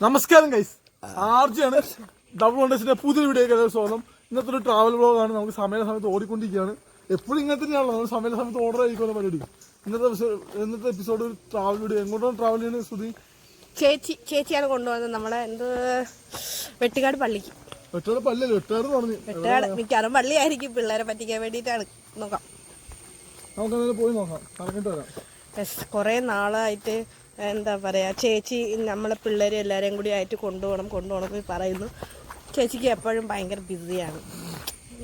നമസ്കാരം guys ആർജിയാണ് double വണ്ടേഴ്സിന്റെ പുതിയ video സ്വാഗതം. ഇന്നത്തെ ഒരു ട്രാവൽ ബ്ലോഗാണ് നമുക്ക് സമയ സമയത്ത് ഓടിക്കൊണ്ടിരിക്കുകയാണ്. എപ്പോഴും ഇങ്ങനെ തന്നെയാണല്ലോ. നമ്മൾ സമയ സമയത്ത് ഓർഡർ ആയിക്കോളും പരിപാടി. ഇന്നത്തെ ഇന്നത്തെ എപ്പിസോഡ് ഒരു ട്രാവൽ വീഡിയോ എങ്ങോട്ടാണ് ട്രാവൽ ചെയ്യുന്നത് സ്തുതി ചേച്ചി ചേച്ചിയാണ് കൊണ്ടുവന്നത് നമ്മളെ എന്ത് വെട്ടുകാട് പള്ളിക്ക്. വെട്ടുകാട് പള്ളി അല്ലേ വെട്ടുകാട് പറഞ്ഞു. വെട്ടുകാട്. മിക്കവാറും പള്ളിയായിരിക്കും പിള്ളേരെ പറ്റിക്കാൻ വേണ്ടിയിട്ടാണ് നോക്കാം. നമുക്ക് പോയി നോക്കാം. കറങ്ങിട്ട് വരാം. കുറേ നാളായിട്ട് എന്താ പറയുക ചേച്ചി നമ്മളെ പിള്ളേരെ എല്ലാവരെയും കൂടി ആയിട്ട് കൊണ്ടുപോകണം കൊണ്ടുപോകണം എന്ന് പറയുന്നു. ചേച്ചിക്ക് എപ്പോഴും ഭയങ്കര ബിസിയാണ്.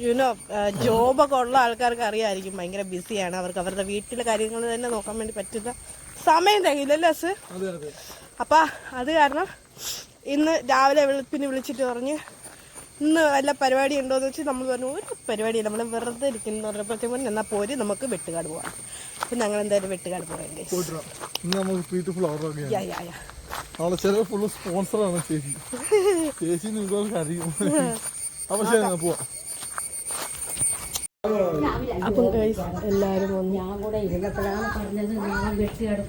യുനോ ജോബൊക്കെ ഉള്ള ആൾക്കാർക്ക് അറിയാമായിരിക്കും ഭയങ്കര ബിസിയാണ്. അവർക്ക് അവരുടെ വീട്ടിലെ കാര്യങ്ങൾ തന്നെ നോക്കാൻ വേണ്ടി പറ്റുന്ന സമയം തികയില്ലല്ലോ സ് അതെ അതെ. അപ്പം അത് കാരണം ഇന്ന് രാവിലെ വെളുപ്പിന് വിളിച്ചിട്ട് പറഞ്ഞ് ഇന്ന് വല്ല പരിപാടി ഉണ്ടോ എന്ന് വെച്ചാൽ നമ്മൾ പറഞ്ഞു ഒരു പരിപാടിയില്ല നമ്മൾ വെറുതെ ഇരിക്കുന്നു. പറഞ്ഞപ്പോഴത്തേക്കും പറഞ്ഞു എന്നാൽ പോരി നമുക്ക് വെട്ടുകാട് പോകാം അപ്പം ഞങ്ങൾ എന്തായാലും വെട്ടുകാട് പോകണ്ടേ യാ യാ യാ നാളെ ചില ഫുള്ള് സ്പോൺസറാണ് ചേച്ചി. ചേച്ചി നിങ്ങൾക്ക് അറിയും. അപ്പൊ ശരി പോവാം. അപ്പം ഗൈസ് എല്ലാവരും വന്നു. ഞാൻ കൂടെ ഇരുന്നപ്പോഴാണ് പറഞ്ഞത് ഞാൻ വെട്ടിയാട്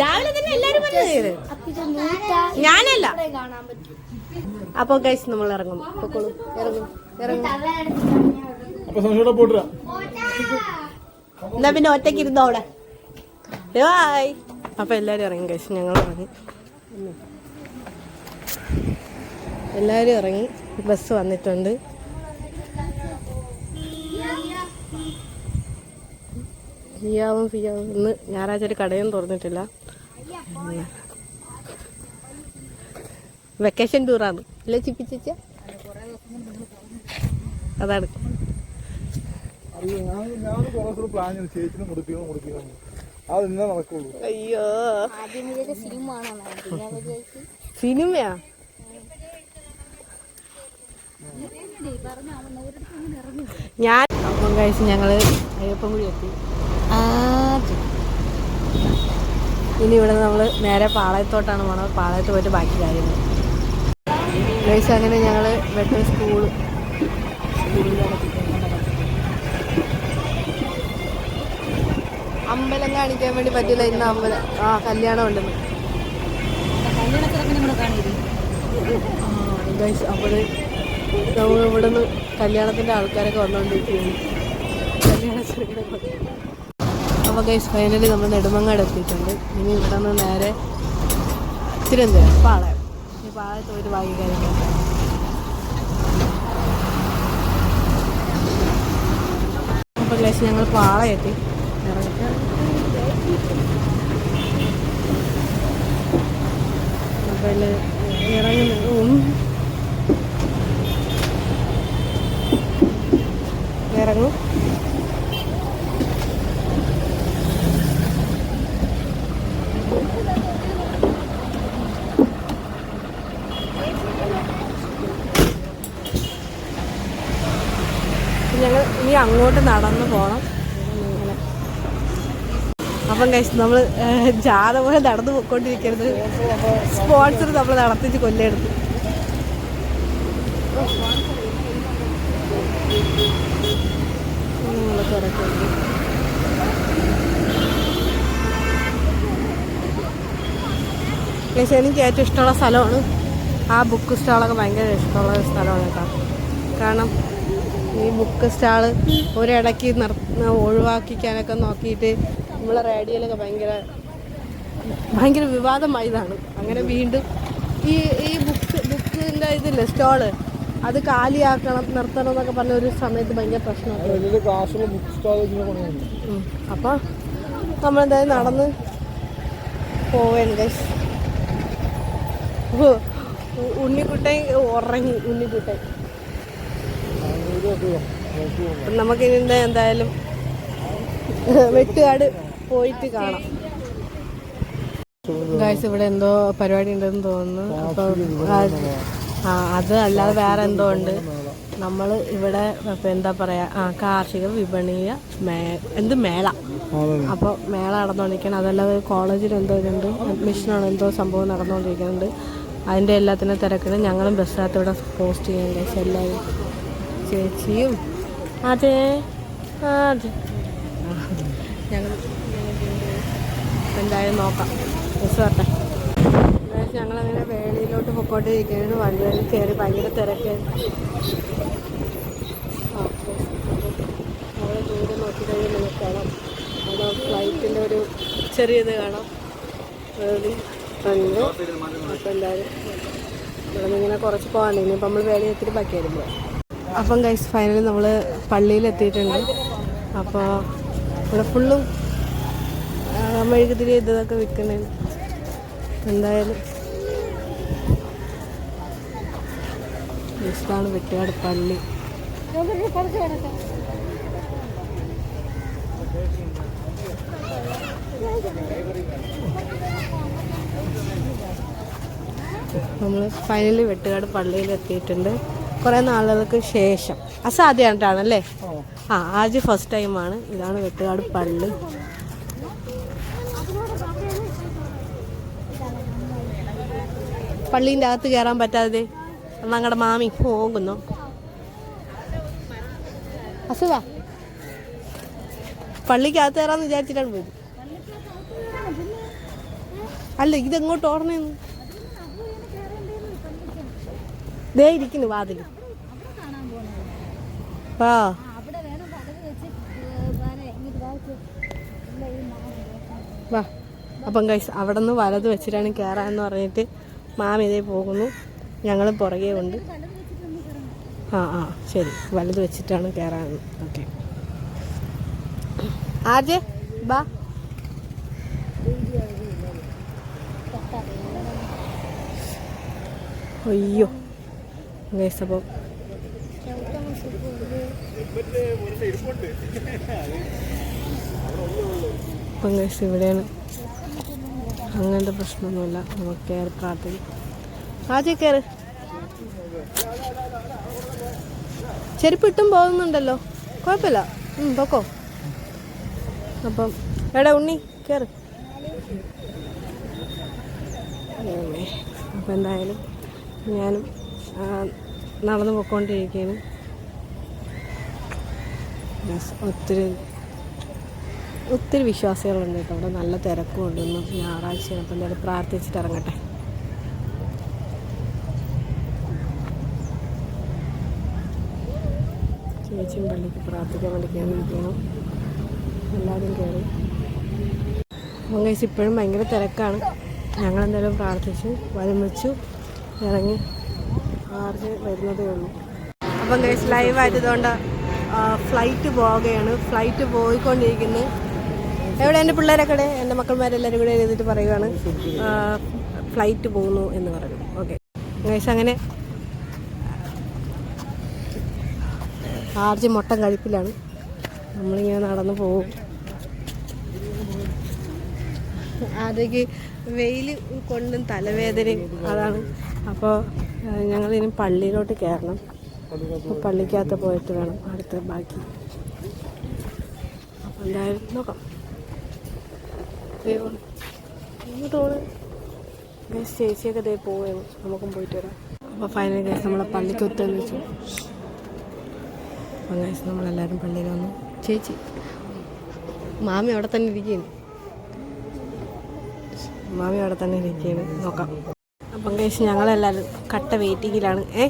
രാവിലെ തന്നെ എല്ലാവരും പറഞ്ഞത് ഞാനല്ല. അപ്പൊ ഗൈസ് നമ്മൾ ഇറങ്ങും. പൊക്കോളൂ. ഇറങ്ങും. ഇറങ്ങും. എന്നാ പിന്നെ ഒറ്റയ്ക്ക് ഇരുന്നോ അവിടെ? ബായ് അപ്പൊ എല്ലാരും ഇറങ്ങി ഗൈസ് ഞങ്ങൾ ഇറങ്ങി. എല്ലാരും ഇറങ്ങി. ബസ് വന്നിട്ടുണ്ട്. ഫിയാവും ഫിയാവും. ഇന്ന് ഞായറാഴ്ച ഒരു കടയും തുറന്നിട്ടില്ല. വെക്കേഷൻ ടൂറാണ്. അല്ലേ ചിപ്പിച്ച അതാണ്. അയ്യോ. ഞാൻ ഞാൻ കുറെ ദിവസം പ്ലാൻ ചെയ്തു ചേച്ചിനെ മുടിപ്പിക്കണം മുടിപ്പിക്കണം അത് ഇന്നേ നടക്കുള്ളൂ അയ്യോ ആദ്യം വിചാരിച്ച സിനിമ കാണാൻ പിന്നെ വിചാരിച്ചു സിനിമയാ ഞാൻ അപ്പം കഴിച്ച് ഞങ്ങൾ അയ്യപ്പൻകുടി എത്തി. ഇനി ഇവിടെ നമ്മൾ നേരെ പാളയത്തോട്ടാണ് പോണത്. പാളയത്ത് പോയിട്ട് ബാക്കി കാര്യങ്ങൾ കഴിച്ച് അങ്ങനെ ഞങ്ങൾ വെട്ട സ്കൂൾ അമ്പലം കാണിക്കാൻ വേണ്ടി പറ്റില്ല. ഇന്ന് അമ്പലം ആ കല്യാണം ഉണ്ടെന്ന് അപ്പോൾ നമ്മൾ ഇവിടെ നിന്ന് കല്യാണത്തിന്റെ ആൾക്കാരൊക്കെ വന്നുകൊണ്ടിരിക്കുകയാണ് കല്യാണ അപ്പോൾ ഗൈസ് ഫൈനലി നമ്മൾ നെടുമങ്ങാട് എത്തിയിട്ടുണ്ട്. ഇനി ഇവിടെ നിന്ന് നേരെ തിരുവനന്തപുരം പാളയം. ഈ പാളയത്ത് ഒരു കാര്യങ്ങളൊക്കെ അപ്പോൾ ഗൈസ് ഞങ്ങൾ പാളയം എത്തി. ഇറങ്ങി. അപ്പോൾ ഇറങ്ങുന്നു ഇറങ്ങും ഞങ്ങൾ ഇനി അങ്ങോട്ട് നടന്നു പോകണം. അപ്പം കഴിച്ച് നമ്മൾ ജാഥ പോലെ നടന്നു പോയിക്കൊണ്ടിരിക്കരുത് സ്പോൺസർ നമ്മൾ നടത്തിച്ച് കൊല്ലെടുത്തു ഇറക്കി പക്ഷേ എനിക്ക് ഏറ്റവും ഇഷ്ടമുള്ള സ്ഥലമാണ് ആ ബുക്ക് സ്റ്റാളൊക്കെ ഭയങ്കര ഇഷ്ടമുള്ള സ്ഥലമാണ് കേട്ടോ. കാരണം ഈ ബുക്ക് സ്റ്റാൾ ഒരിടയ്ക്ക് നിർ ഒഴിവാക്കിക്കാനൊക്കെ നോക്കിയിട്ട് നമ്മളെ റേഡിയോയിലൊക്കെ ഭയങ്കര ഭയങ്കര വിവാദമായതാണ് അങ്ങനെ വീണ്ടും ഈ ഈ ബുക്ക് ബുക്കിന്റെ ഇതില്ലേ സ്റ്റാൾ അത് കാലിയാക്കണം നിർത്തണം എന്നൊക്കെ പറഞ്ഞ ഒരു സമയത്ത് ഭയങ്കര പ്രശ്നമാണ്. അപ്പൊ നമ്മളെന്തായാലും നടന്ന് പോവേണ്ട ഉണ്ണിക്കുട്ട ഉണ്ണിക്കുട്ടൻ ഉറങ്ങി ഉണ്ണിക്കുട്ടൻ. നമുക്കിനി എന്തായാലും വെട്ടുകാട് പോയിട്ട് കാണാം. ഗായ്സ് ഇവിടെ എന്തോ പരിപാടി ഉണ്ടെന്ന് തോന്നുന്നു. അപ്പം ആ അത് അല്ലാതെ വേറെ എന്തോ ഉണ്ട്. നമ്മൾ ഇവിടെ ഇപ്പം എന്താ പറയാ ആ കാർഷിക വിപണീയ മേ എന്ത് മേള. അപ്പോൾ മേള നടന്നുകൊണ്ടിരിക്കണം അതല്ലാതെ കോളേജിൽ എന്തോ ഇതുണ്ട് അഡ്മിഷനാണ് എന്തോ സംഭവം നടന്നുകൊണ്ടിരിക്കുന്നുണ്ട് അതിന്റെ എല്ലാത്തിനും തിരക്കിട്ട് ഞങ്ങളും ബസ്സിനകത്ത് ഇവിടെ പോസ്റ്റ് ചെയ്യുന്നുണ്ട് എല്ലാവരും. ചേച്ചിയും. അതെ. ആ, അതെ. ഞങ്ങൾ എന്തായാലും നോക്കാം. ബസ് വരട്ടെ. ഞങ്ങളങ്ങനെ വേളിയിലോട്ട് പൊക്കോണ്ടിരിക്കുകയാണ് വണ്ടിയിൽ കയറി ഭയങ്കര തിരക്ക് അവിടെ ദൂരെ നോക്കി കഴിഞ്ഞാൽ നമുക്ക് കാണാം. അവിടെ ഫ്ലൈറ്റിന്റെ ഒരു ചെറിയത് കാണാം. വേളി ഫ്രണ്ട് അപ്പം എന്തായാലും ഇവിടെ കുറച്ച് പോകാണ്ട് ഇനിയിപ്പോൾ നമ്മൾ ബാക്കി വരുമ്പോൾ അപ്പം ഗൈസ് ഫൈനലി നമ്മൾ പള്ളിയിൽ എത്തിയിട്ടുണ്ട്. അപ്പോൾ ഇവിടെ ഫുള്ളും മെഴുകുതിരി ഇതൊക്കെ വിൽക്കണേ എന്തായാലും ഇതാണ് വെട്ടുകാട് പള്ളി. നമ്മൾ ഫൈനലി വെട്ടുകാട് പള്ളിയിൽ എത്തിയിട്ടുണ്ട്. കുറേ നാളുകൾക്ക് ശേഷം. അസാധ്യമായിട്ടാണല്ലേ? ആ ആദ്യം ഫസ്റ്റ് ടൈമാണ് ഇതാണ് വെട്ടുകാട് പള്ളി. പള്ളീന്റെ അകത്ത് കയറാൻ പറ്റാതെ ഞങ്ങളുടെ മാമി പോകുന്നു. അസുഖ? പള്ളിക്കകത്ത് കയറാന്ന് വിചാരിച്ചിട്ടാണ് പോയത്. അല്ല ഇതെങ്ങോട്ട് ഓടണേന്ന്? ദേ ഇരിക്കുന്നു വാതിൽ ആ. വാ. അപ്പം കൈസ് അവിടെ നിന്ന് വലത് വെച്ചിട്ടാണ് കയറാന്ന് പറഞ്ഞിട്ട് മാമി ഇതേ പോകുന്നു. ഞങ്ങൾ പുറകെ ഉണ്ട്. ആ ആ ശരി. വലത് വെച്ചിട്ടാണ് കയറാൻ ഓക്കെ. ആജെ ബാ. അയ്യോ ഗൈസ് അപ്പം അപ്പം ഗൈസ് ഇവിടെയാണ്. അങ്ങനത്തെ പ്രശ്നമൊന്നുമില്ല. നമുക്ക് കയറി പ്രാർത്ഥിക്കും. ആദ്യം കയറ് ചെരുപ്പിട്ടും പോകുന്നുണ്ടല്ലോ. കുഴപ്പമില്ല. ഉം, പൊക്കോ. അപ്പം എടാ ഉണ്ണി കയറ് അപ്പം എന്തായാലും ഞാനും നടന്ന് Yes, ഒത്തിരി ഒത്തിരി വിശ്വാസികളുണ്ട് കേട്ടോ. അവിടെ നല്ല തിരക്കും ഉണ്ട് ഇന്ന് ഞായറാഴ്ചയാണ്. അപ്പം എന്തായാലും പ്രാർത്ഥിച്ചിട്ട് ഇറങ്ങട്ടെ. ചേച്ചിയും പള്ളിക്ക് പ്രാർത്ഥിക്കാൻ വേണ്ടി കയറിയിരിക്കുന്നു എല്ലാവരും കയറി അപ്പം ഇപ്പോഴും ഭയങ്കര തിരക്കാണ്. ഞങ്ങളെന്തായാലും പ്രാർത്ഥിച്ചു വരം വെച്ചു ഇറങ്ങി ആർജ് വരുന്നതേ ഉള്ളൂ. അപ്പം കഴിച്ച് ലൈവ് ആയതുകൊണ്ട് ഫ്ലൈറ്റ് പോവുകയാണ്. ഫ്ലൈറ്റ് പോയിക്കൊണ്ടിരിക്കുന്നു. എവിടെ എന്റെ പിള്ളേരൊക്കെ എന്റെ മക്കൾമാരെല്ലാവരും കൂടെ എഴുതിയിട്ട് പറയുകയാണ് ഫ്ലൈറ്റ് പോകുന്നു എന്ന് പറഞ്ഞു. ഓക്കെ. ഗൈസ് അങ്ങനെ ആർജി മൊട്ടം കഴിപ്പിലാണ് നമ്മളിങ്ങനെ നടന്നു പോകും. ആദ്യക്ക് വെയിൽ കൊണ്ടും തലവേദനയും അതാണ്. അപ്പോൾ ഞങ്ങളിനി പള്ളിയിലോട്ട് കയറണം. അപ്പോൾ പള്ളിക്കകത്ത് പോയിട്ട് വേണം അടുത്ത ബാക്കി. അപ്പോൾ എന്തായാലും നോക്കാം. ഇങ്ങോട്ട് ഗസ് ചേച്ചിയൊക്കെ ദേ പോവുകയാണ് നമുക്കും പോയിട്ട് വരാം. അപ്പോൾ ഫൈനൽ കേസ് നമ്മളെ പള്ളിക്ക് ഒത്തെന്ന് വെച്ചു. അപ്പം നമ്മളെല്ലാവരും പള്ളിയിൽ വന്നു. ചേച്ചി മാമി അവിടെ തന്നെ ഇരിക്കുകയാണ്. മാമി അവിടെ തന്നെ ഇരിക്കുകയാണ്. നോക്കാം. അപ്പം കഴിച്ച് ഞങ്ങളെല്ലാവരും കട്ട വെയിറ്റിങ്ങിലാണ്. ഏ?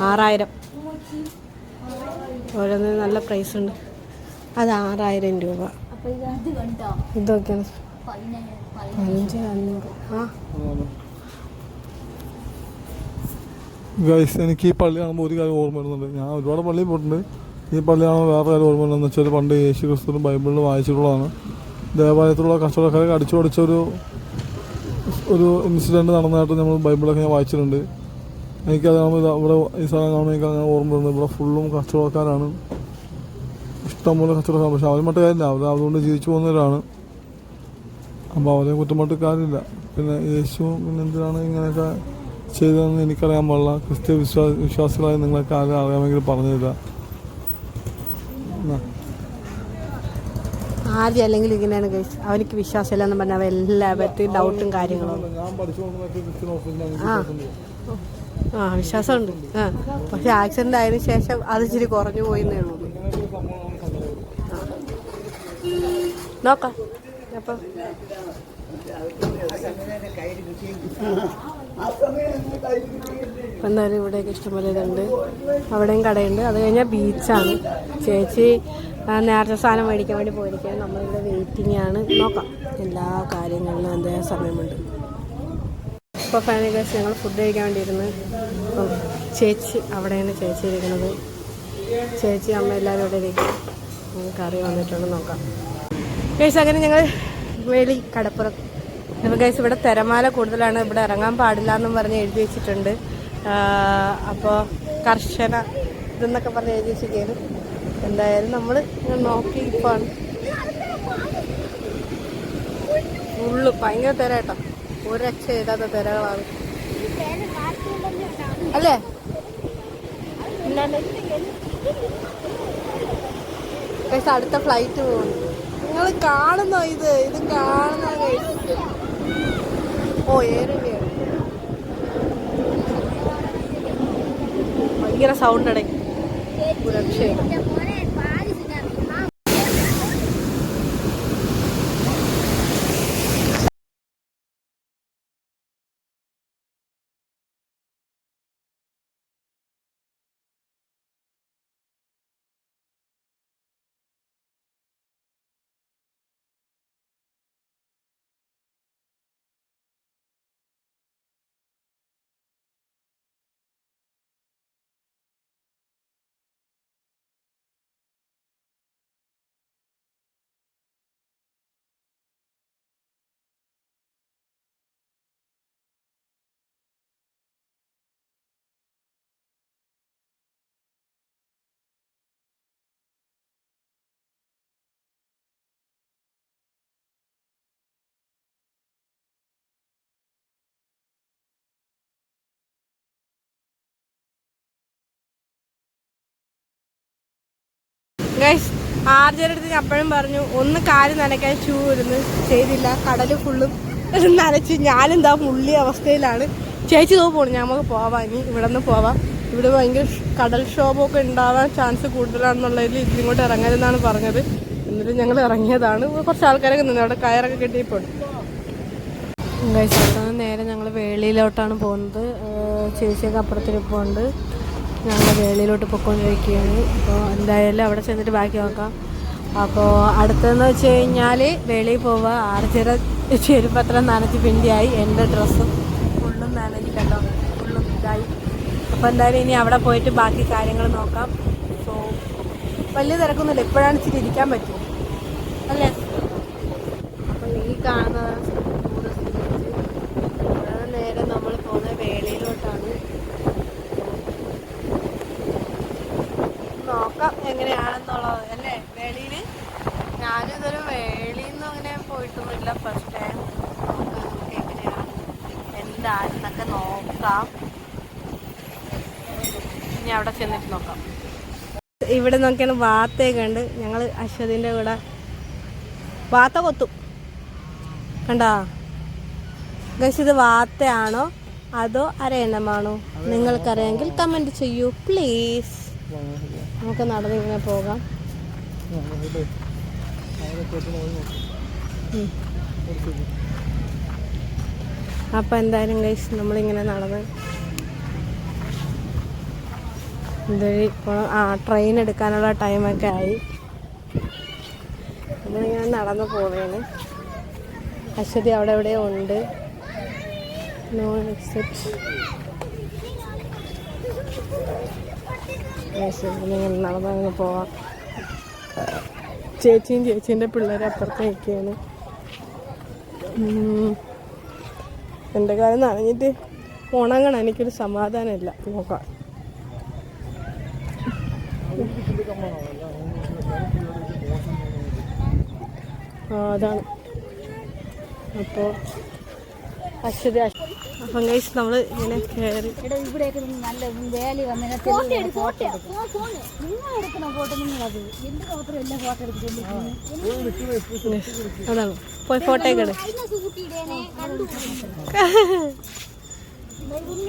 ആറായിരം. ഓരോന്നിന് നല്ല പ്രൈസ് ഉണ്ട്. അത് ആറായിരം രൂപ. ഇതൊക്കെയാണ്. പതിനഞ്ച് അഞ്ച് അഞ്ഞൂറ്. ആ. ഗൈസ് എനിക്ക് ഈ പള്ളി കാണുമ്പോൾ ഒരു കാര്യം ഓർമ്മ വരുന്നുണ്ട്. ഞാൻ ഒരുപാട് പള്ളിയിൽ പോയിട്ടുണ്ട്. ഈ പള്ളി കാണുമ്പോൾ വേറെ കാര്യം ഓർമ്മ വരുന്നത് വെച്ചാൽ പണ്ട് യേശു ക്രിസ്തുവിനും ബൈബിളിൽ വായിച്ചിട്ടുള്ളതാണ്. ദേവാലയത്തിലുള്ള കച്ചവടക്കാരെ അടിച്ചു പഠിച്ച ഒരു ഒരു ഇൻസിഡന്റ് നടന്നതായിട്ട് നമ്മൾ ബൈബിളൊക്കെ ഞാൻ വായിച്ചിട്ടുണ്ട്. എനിക്കത് കാണുമ്പോൾ ഇവിടെ ഈ സ്ഥലം കാണുമ്പോൾ എനിക്ക് അങ്ങനെ ഓർമ്മ വരുന്നത് ഇവിടെ ഫുള്ളും കച്ചവടക്കാരാണ്. ഇഷ്ടംപോലെ കച്ചവടക്കാർ. പക്ഷെ അവരും മറ്റു കാര്യമില്ല. അവർ അതുകൊണ്ട് ജീവിച്ചു പോകുന്നവരാണ്. അപ്പോൾ അവരെ കുറ്റമട്ട് കാര്യമില്ല. പിന്നെ യേശു പിന്നെ എന്തിനാണ് ഇങ്ങനെയൊക്കെ ചെയ്തതെന്ന് എനിക്കറിയാൻ പാടില്ല. ക്രിസ്ത്യ വിശ്വാസ വിശ്വാസികളായ നിങ്ങൾക്ക് ആരും അറിയാമെങ്കിൽ പറഞ്ഞു തരാം. ആദ്യം അല്ലെങ്കിൽ ഇങ്ങനെയാണ് കഴിച്ച് വിശ്വാസം വിശ്വാസമില്ല എന്ന് പറഞ്ഞാൽ എല്ലാവരും ഡൗട്ടും കാര്യങ്ങളും ആ. വിശ്വാസമുണ്ട്. ആ പക്ഷെ ആക്സിഡന്റ് ആയതിനു ശേഷം അത് ഇച്ചിരി കുറഞ്ഞു പോയിന്നേ ഉള്ളൂ. നോക്കാം. എന്നാലും ഇവിടെയൊക്കെ ഇഷ്ടംപോലെ ഇതുണ്ട്. അവിടെയും കടയുണ്ട്. അത് കഴിഞ്ഞാൽ ബീച്ചാണ്. ചേച്ചി നേരത്തെ സാധനം മേടിക്കാൻ വേണ്ടി പോയിരിക്കുകയാണ്. നമ്മളിവിടെ വെയിറ്റിംഗ് ആണ്. നോക്കാം. എല്ലാ കാര്യങ്ങളിലും എന്തെങ്കിലും സമയമുണ്ട്. ഇപ്പോൾ ഫാമിലി കേസ് ഞങ്ങൾ ഫുഡ് കഴിക്കാൻ വേണ്ടിയിരുന്നു. അപ്പം ചേച്ചി അവിടെയാണ് ചേച്ചി ഇരിക്കുന്നത്. ചേച്ചി അമ്മ എല്ലാവരും ഇവിടെ ഇരിക്കും കറി വന്നിട്ടുണ്ട്. നോക്കാം. ഗൈസ് അങ്ങനെ ഞങ്ങൾ വേളി കടപ്പുറം. അപ്പോൾ ഗൈസ് ഇവിടെ തിരമാല കൂടുതലാണ്. ഇവിടെ ഇറങ്ങാൻ പാടില്ല എന്നും പറഞ്ഞ് എഴുതി വെച്ചിട്ടുണ്ട്. അപ്പോൾ കർശന ഇതെന്നൊക്കെ പറഞ്ഞ് എഴുതി വെച്ചിരിക്കുന്നു എന്തായാലും നമ്മൾ നോക്കി ഇപ്പോൾ ഫുള്ള് ഭയങ്കര തിര കേട്ടോ. ഒരു രക്ഷ ഇല്ലാത്ത തിരകളാണ്. അല്ലേ? അടുത്ത ഫ്ലൈറ്റ് പോകുന്നു നിങ്ങൾ കാണുന്നോ ഇത്? ഇത് കാണുന്ന ഓ ഭയങ്കര സൗണ്ട് അടങ്ങി. ഒരു ഗൈസ് ആർജയുടെ അടുത്ത് ഞാൻ അപ്പോഴും പറഞ്ഞു ഒന്ന് കാൽ നനയ്ക്കാൻ ഷൂ ഇരുന്ന് ചെയ്തില്ല. കടൽ ഫുള്ളും നനച്ച് ഞാനെന്താ മുള്ളി അവസ്ഥയിലാണ്. ചേച്ചി തോ പോണു. നമുക്ക് പോവാം. ഇനി ഇവിടെ നിന്ന് പോവാം. ഇവിടെ ഭയങ്കര ഷ്- കടൽ ക്ഷോഭമൊക്കെ ഉണ്ടാവാൻ ചാൻസ് കൂടുതലാണെന്നുള്ളതിൽ ഇതിങ്ങോട്ട് ഇറങ്ങരുതെന്നാണ് പറഞ്ഞത്. എന്നിട്ട് ഞങ്ങൾ ഇറങ്ങിയതാണ്. കുറച്ച് ആൾക്കാരൊക്കെ നിന്ന്. അവിടെ കയറൊക്കെ കെട്ടിയപ്പോൾ. ഗൈസ് അവിടെ നേരെ ഞങ്ങൾ വേളിയിലോട്ടാണ് പോകുന്നത്. ചേച്ചിയൊക്കെ അപ്പുറത്തിരിപ്പുണ്ട്. ഞങ്ങൾ വേളിയിലോട്ട് പൊയ്ക്കൊണ്ടിരിക്കുകയാണ്. അപ്പോൾ എന്തായാലും അവിടെ ചെന്നിട്ട് ബാക്കി നോക്കാം. അപ്പോൾ അടുത്തതെന്ന് വെച്ച് കഴിഞ്ഞാൽ വെളിയിൽ പോവുക. ആർച്ചിറ ചെരുപ്പത്രം നനച്ച് പിണ്ടിയായി. എന്റെ ഡ്രസ്സും ഫുള്ളും നനഞ്ഞ് കേട്ടോ ഫുള്ളും ഇതായി. അപ്പോൾ എന്തായാലും ഇനി അവിടെ പോയിട്ട് ബാക്കി കാര്യങ്ങൾ നോക്കാം. സോ വലിയ തിരക്കൊന്നുമില്ല. ഇപ്പോഴാണ് ഇച്ചിരി ഇരിക്കാൻ പറ്റും. അല്ലേ? അപ്പോൾ ഈ കാണുന്നതാണ് ടൂറിസ്റ്റ് ബീച്ച് ഇവിടെ നേരെ നമ്മൾ പോകുന്നത് വേളിയിലോട്ടാണ് നോക്കാം എങ്ങനെയാണെന്നുള്ളത് അല്ലേ? വേളിയിൽ ഞാനും ഇതൊരു വേളിയിൽ നിന്ന് അങ്ങനെ പോയിട്ടൊന്നുമില്ല. ഫസ്റ്റ് ടൈം നമുക്ക് എങ്ങനെയാണ് എന്താണെന്നൊക്കെ നോക്കാം. ഇനി അവിടെ ചെന്നിട്ട് നോക്കാം. ഇവിടെ നോക്കിയാണ് വാത്തയൊക്കെ ഉണ്ട് ഞങ്ങൾ അശ്വതിന്റെ കൂടെ വാത്ത കൊത്തും. കണ്ടോ? ഗൈസ് ഇത് വാത്തയാണോ അതോ അരയണ്ണമാണോ നിങ്ങൾക്കറിയാമെങ്കിൽ കമന്റ് ചെയ്യൂ പ്ലീസ് നമുക്ക് നടന്ന് ഇങ്ങനെ പോകാം. അപ്പം എന്തായാലും ഗൈസ് നമ്മളിങ്ങനെ നടന്ന് ഇതുവഴി ആ ട്രെയിൻ എടുക്കാനുള്ള ടൈമൊക്കെ ആയി. നമ്മളിങ്ങനെ നടന്ന് പോവുകയാണ് അശ്വതി അവിടെ എവിടെയോ ഉണ്ട്. നോ എക്സിറ്റ് ഇങ്ങനെ നടന്നങ്ങ് പോവാം ചേച്ചിയും ചേച്ചീന്റെ പിള്ളേരെ അപ്പുറത്ത് നിൽക്കുകയാണ്. എന്റെ കാലം നനഞ്ഞിട്ട് ഉണങ്ങണം. എനിക്കൊരു സമാധാനമില്ല. നോക്കാം. ആ അതാണ്. അപ്പോൾ അശ്വ- അപ്പം ഗൈസ് നമ്മൾ ഇങ്ങനെ കയറി ഇവിടെയൊക്കെ നല്ല വേലി വന്നതിനെ ഫോട്ടോ എടുക്കും നിങ്ങൾ എടുക്കുന്ന ഫോട്ടോ നിങ്ങളത്. എന്റെ മാത്രം എല്ലാം ഫോട്ടോ എടുത്തിട്ടുണ്ട് അതാണ്. പോയി ഫോട്ടോ ഒക്കെ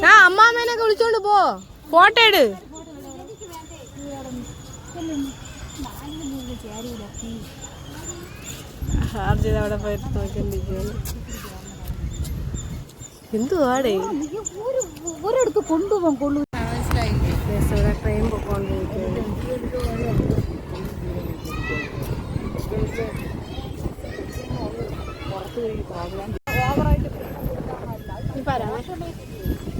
ആ അമ്മാമേനൊക്കെ വിളിച്ചോണ്ട് പോ. ഫോട്ടോ എടു ചാർജ് ചെയ്ത് അവിടെ പോയിട്ട് നോക്കിക്കൊണ്ടിരിക്കുകയാണ്. എന്തുവാടേ ഒരിടത്ത് കൊണ്ടുപോകാൻ കൊള്ളു ഇവിടെ ട്രെയിൻ പൊക്കോണ്ടിരിക്കുകയാണ് നീ പറയാമേ Yes.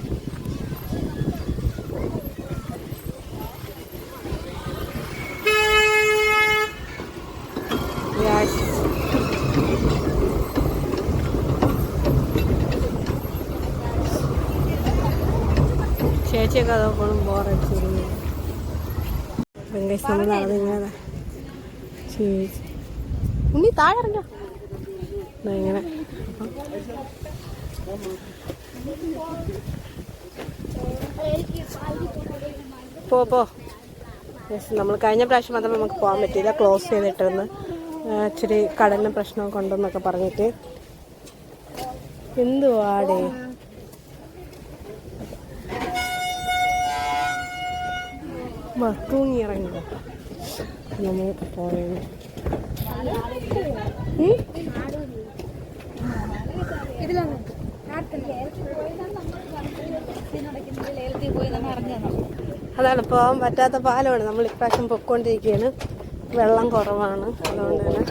ചേച്ചിയൊക്കെ അതോക്കണം ബോറടിച്ചിരുന്നു? വെങ്കേശ് നമ്മൾ ചേച്ചി ഉണ്ണി താഴെ ഇങ്ങനെ. പോ പോ. നമ്മൾ കഴിഞ്ഞ പ്രാവശ്യം മാത്രം നമുക്ക് പോകാൻ പറ്റിയില്ല. ക്ലോസ് ചെയ്തിട്ടിരുന്ന്. ഇച്ചിരി കടലിന് പ്രശ്നമൊക്കെ ഉണ്ടെന്നൊക്കെ പറഞ്ഞിട്ട്. എന്തുവാടേ? വാ, തൂങ്ങി ഇറങ്ങുക നമ്മൾ പോയത്. അതാണ് പോകാൻ പറ്റാത്ത പാലമാണ്. നമ്മൾ ഇപ്രാവശ്യം പൊക്കോണ്ടിരിക്കുകയാണ് വെള്ളം കുറവാണ്. അതുകൊണ്ട് തന്നെ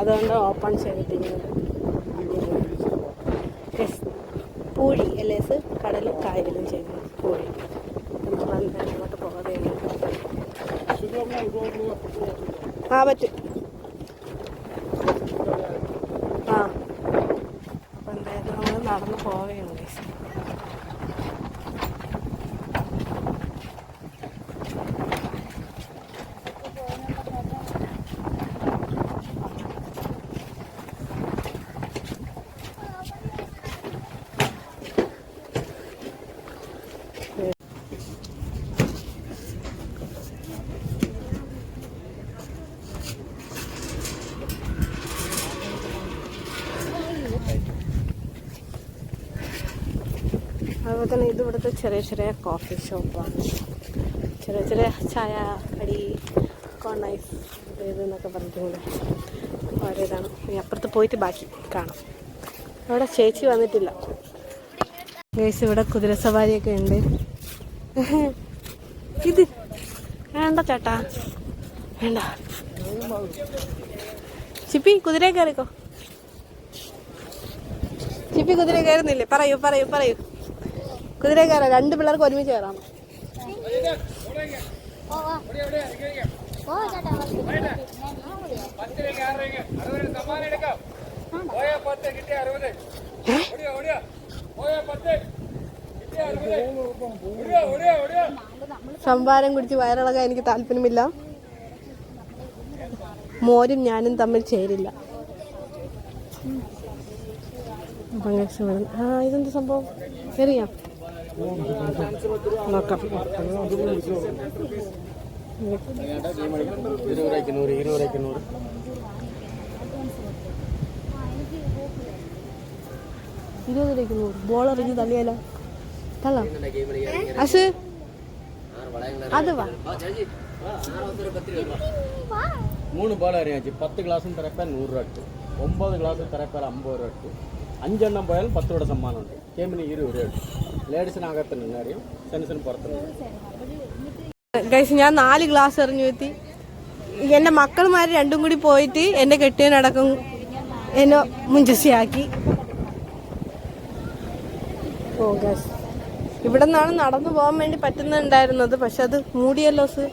അതുകൊണ്ട് ഓപ്പൺ ചെയ്തിട്ടുണ്ട്. പൂഴി അല്ലേ കടലും കായലും ചെയ്തു പൂഴി. പോകാതെയാണ് ആ പറ്റും. ആ. അപ്പം എന്തായാലും നമ്മൾ നടന്നു പോവുകയാണ് അതുപോലെ തന്നെ ഇത് ഇവിടുത്തെ ചെറിയ ചെറിയ കോഫി ഷോപ്പാണ് ചെറിയ ചെറിയ ചായ കടി കോണൈസ് ഇത് എന്നൊക്കെ പറഞ്ഞിട്ടുണ്ട്. ഓരോ ഇതാണ് ഇനി അപ്പുറത്ത് പോയിട്ട് ബാക്കി കാണാം. അവിടെ ചേച്ചി വന്നിട്ടില്ല. ഗേസ് ഇവിടെ കുതിര സവാരിയൊക്കെ ഉണ്ട്. ഇത് വേണ്ട ചേട്ടാ. വേണ്ട. ചിപ്പി കുതിര കയറിക്കോ? ചിപ്പി കുതിര കയറുന്നില്ലേ? പറയൂ പറയൂ പറയൂ. കുതിര കയറാം രണ്ട് പിള്ളേർക്ക് ഒരുമിച്ച് കയറാം. സംഭാരം കുടിച്ച് വയറിളകാൻ എനിക്ക് താല്പര്യമില്ല. മോരും ഞാനും തമ്മിൽ ചേരില്ല. ആ ഇതെന്ത് സംഭവം? അറിയാം இருபது நூறு இருபது நூறு. இருபது நூறு போலர் இருந்து தள்ளியல தள்ள மூணு பாலர் அறியாச்சு பத்து கிளாஸும் திறப்பேன் நூறுரூவா ஒன்பது கிளாஸும் திறப்பேன் ஐம்பது ரூபா അഞ്ചെണ്ണം പോയാൽ പത്ത് രൂപയുടെ സമ്മാനമുണ്ട്. ഗെയിമിന് ഇരുപത് രൂപയുണ്ട് ലേഡീസിനകത്തുണ്ട് കാര്യം സെൻസിന് പുറത്തുണ്ട് ഞാൻ നാല് ഗ്ലാസ് എറിഞ്ഞു എത്തി എന്റെ മക്കളുമാർ രണ്ടും കൂടി പോയിട്ട് എന്റെ കെട്ടിയനടക്കം എന്നെ മുഞ്ചസിയാക്കി ഓ ഇവിടെ നിന്നാണ് നടന്നു പോകാൻ വേണ്ടി പറ്റുന്നുണ്ടായിരുന്നത്. പക്ഷെ അത് മൂടിയല്ലോ സ്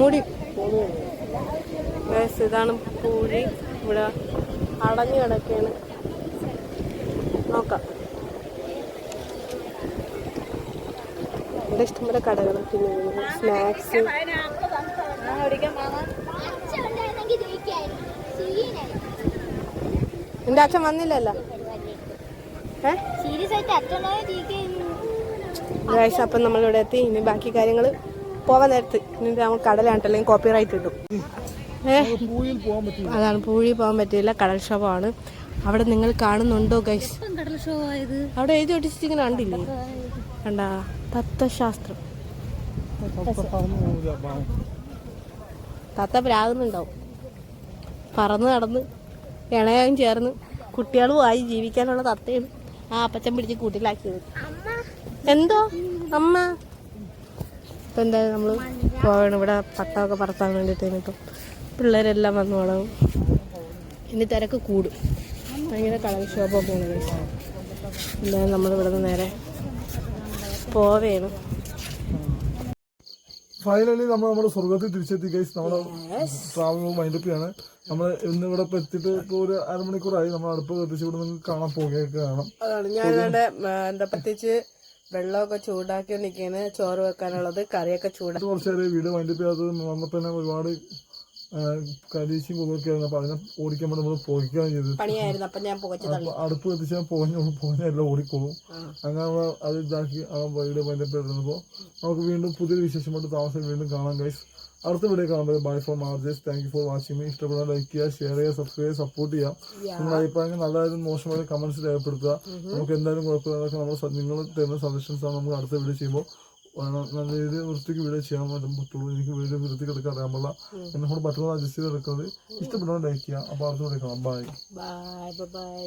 മൂടി. ഇതാണ് പൂരി. ഇവിടെ അടഞ്ഞു കിടക്കുകയാണ് നോക്കാം. ഇവിടെ ഇഷ്ടംപോലെ പിന്നെ സ്നാക്സ്. എന്റെ അച്ഛൻ വന്നില്ലല്ലോ? ഏഹ് അപ്പം നമ്മളിവിടെ എത്തി. ഇനി ബാക്കി കാര്യങ്ങൾ പോകാൻ നേരത്ത്. ഇനി നമ്മൾ കടലാണ് അല്ലെങ്കിൽ കോപ്പി റൈറ്റ് കിട്ടും പറ്റില്ല അതാണ് പൂഴി പോകാൻ പറ്റിയില്ല കടൽക്ഷോഭമാണ് അവിടെ നിങ്ങൾ കാണുന്നുണ്ടോ ഗൈസ് അവിടെ എഴുതി ഒട്ടിച്ചിങ്ങനെ കണ്ടില്ലേ? കണ്ടാ? തത്വശാസ്ത്രം. തത്ത പ്രാകുന്നുണ്ടാവും. പറന്ന് നടന്ന് ഇണയാകും ചേർന്ന് കുട്ടികളുമായി ജീവിക്കാനുള്ള തത്തയും ആ അപ്പച്ചൻ പിടിച്ച് കൂട്ടിലാക്കിയത്. എന്തോ? അമ്മ. ഇപ്പം എന്തായാലും നമ്മൾ പോകണം ഇവിടെ പട്ടമൊക്കെ പറത്താൻ വേണ്ടിട്ട് ഇനിയിപ്പം പിള്ളേരെല്ലാം വന്നു തുടങ്ങും ഇനി തിരക്ക് കൂടും. ഭയങ്കര കടൽക്ഷോഭമൊക്കെയാണ് ഉണ്ട് എന്തായാലും നമ്മളിവിടെ നിന്ന് നേരെ പോവേണം. ഫൈനലി നമ്മൾ നമ്മുടെ സ്വർഗത്തിൽ തിരിച്ചെത്തി ഗൈസ് നമ്മുടെ ട്രാവൽ മൈൻഡപ്പിയാണ് നമ്മൾ ഇന്ന് ഇവിടെ ഇപ്പൊ എത്തിയിട്ട് ഇപ്പോൾ ഒരു അരമണിക്കൂറായി. നമ്മൾ അടുപ്പ് കത്തിച്ച് ഇവിടെ നിങ്ങൾക്ക് കാണാൻ പോകുകയൊക്കെ കാണാം. അതാണ്. ഞാനിവിടെ എന്താ പ്രത്യേകിച്ച് വെള്ളമൊക്കെ ചൂടാക്കി നിൽക്കുകയാണ് ചോറ് വെക്കാനുള്ളത് കറിയൊക്കെ ചൂടാക്കി കുറച്ചേരെ വീട് വന്നപ്പോ മൈൻഡപ്പ് ചെയ്യാത്തത് വന്നപ്പോൾ തന്നെ ഒരുപാട് കരീശിയും പുകയൊക്കെയായിരുന്നു അപ്പൊ അതിനെ ഓടിക്കാൻ വേണ്ടി നമ്മൾ പോയിക്കുകയാണ് ചെയ്തത്. പണിയായിരുന്നു. അപ്പം ഞാൻ പുകച്ച് അപ്പൊ അടുപ്പ് കത്തിച്ചാൽ പോഞ്ഞ പോഞ്ഞെല്ലാം ഓടിക്കോളും. അങ്ങനെ നമ്മൾ അത് ഇതാക്കി ആ വീഡിയോ മൈൻഡപ്പ് ചെയ്തിരുന്നപ്പോൾ നമുക്ക് വീണ്ടും പുതിയൊരു വിശേഷമായിട്ട് താമസം വീണ്ടും കാണാം ഗൈസ് അടുത്ത വീഡിയോ കാണുമ്പോൾ bye for മാർജേസ് thank you for watching me ഇഷ്ടപ്പെടാൻ ലൈക്ക് ചെയ്യുക ഷെയർ ചെയ്യുക സബ്സ്ക്രൈബ് ചെയ്യുക സപ്പോർട്ട് ചെയ്യുക. നിങ്ങളുടെ അഭിപ്രായങ്ങൾ നല്ലതായാലും മോശമായ കമന്റ്സ് രേഖപ്പെടുത്തുക. നമുക്ക് എന്തായാലും കുഴപ്പമില്ല. നമ്മൾ നിങ്ങൾ തരുന്ന സജഷൻസ് ആണ്. നമുക്ക് അടുത്ത വീഡിയോ ചെയ്യുമ്പോൾ നല്ല രീതിയിൽ വൃത്തിക്ക് വീഡിയോ ചെയ്യാൻ പറ്റും പറ്റുള്ളൂ. എനിക്ക് വീഡിയോ വൃത്തിക്ക് എടുക്കാൻ അറിയാൻ പാടില്ല. എന്നെ കൊണ്ട് പറ്റുന്നത് അഡ്ജസ്റ്റ് ചെയ്ത് എടുക്കുന്നത് ഇഷ്ടപ്പെടുന്നത് ലൈക്ക് ചെയ്യാം. അപ്പോൾ അടുത്ത വീഡിയോ കാണാം. Bye bye bye